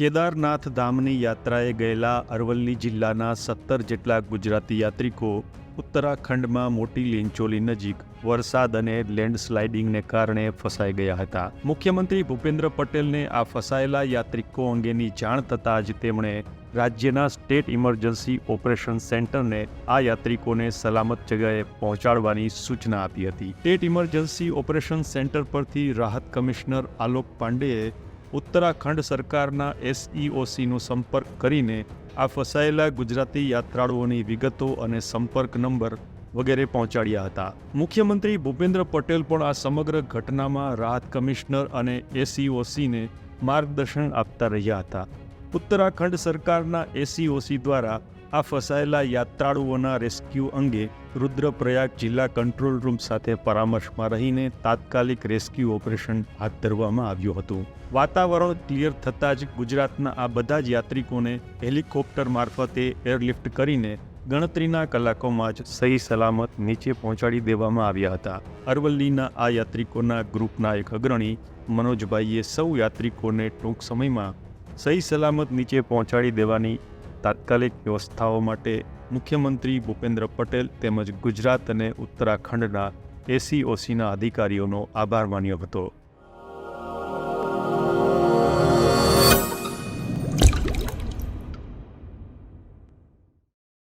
કેદારનાથ ધામની યાત્રાએ ગયેલા અરવલ્લી જિલ્લાના સત્તર જેટલા ગુજરાતી યાત્રિકો ઉત્તરાખંડમાં મોટી લીંચોલી નજીક વરસાદ અને લેન્ડસ્લાઇડિંગને કારણે ફસાઈ ગયા હતા. મુખ્યમંત્રી ભૂપેન્દ્ર પટેલને આ ફસાયેલા યાત્રિકો અંગેની જાણ થતાં જ તેમણે રાજ્યના સ્ટેટ ઇમરજન્સી ઓપરેશન સેન્ટરને આ યાત્રિકોને સલામત જગ્યાએ પહોંચાડવાની સૂચના આપી હતી. સ્ટેટ ઇમરજન્સી ઓપરેશન સેન્ટર પરથી રાહત કમિશનર આલોક પાંડેએ ઉત્તરાખંડ સરકારના એસઈઓસીનો સંપર્ક કરીને આ ફસાયેલા ગુજરાતી યાત્રાળુઓની વિગતો અને સંપર્ક નંબર વગેરે પહોંચાડ્યા હતા. મુખ્યમંત્રી ભૂપેન્દ્ર પટેલ પણ આ સમગ્ર ઘટનામાં રાહત કમિશનર અને એસઈઓસીને માર્ગદર્શન આપતા રહ્યા હતા. ઉત્તરાખંડ સરકારના એસઈઓસી દ્વારા આ ફસાયેલા યાત્રાળુઓના રેસ્ક્યુ અંગે રુદ્રપ્રયાગ જિલ્લા કંટ્રોલ રૂમ સાથે પરામર્શમાં રહીને તાત્કાલિક રેસ્ક્યુ ઓપરેશન હાથ ધરવામાં આવ્યું હતું. વાતાવરણ ક્લિયર થતાં જ ગુજરાતના આ બધા જ યાત્રિકોને હેલિકોપ્ટર મારફતે એરલિફ્ટ કરીને ગણતરીના કલાકોમાં જ સહી સલામત નીચે પહોંચાડી દેવામાં આવ્યા હતા. અરવલ્લીના આ યાત્રિકોના ગ્રુપના એક અગ્રણી મનોજભાઈએ સૌ યાત્રિકોને ટૂંક સમયમાં સહી સલામત નીચે પહોંચાડી દેવાની તાત્કાલિક વ્યવસ્થાઓ માટે મુખ્યમંત્રી ભૂપેન્દ્ર પટેલ તેમજ ગુજરાત અને ઉત્તરાખંડના એસીઓસીના અધિકારીઓનો આભાર માન્યો હતો.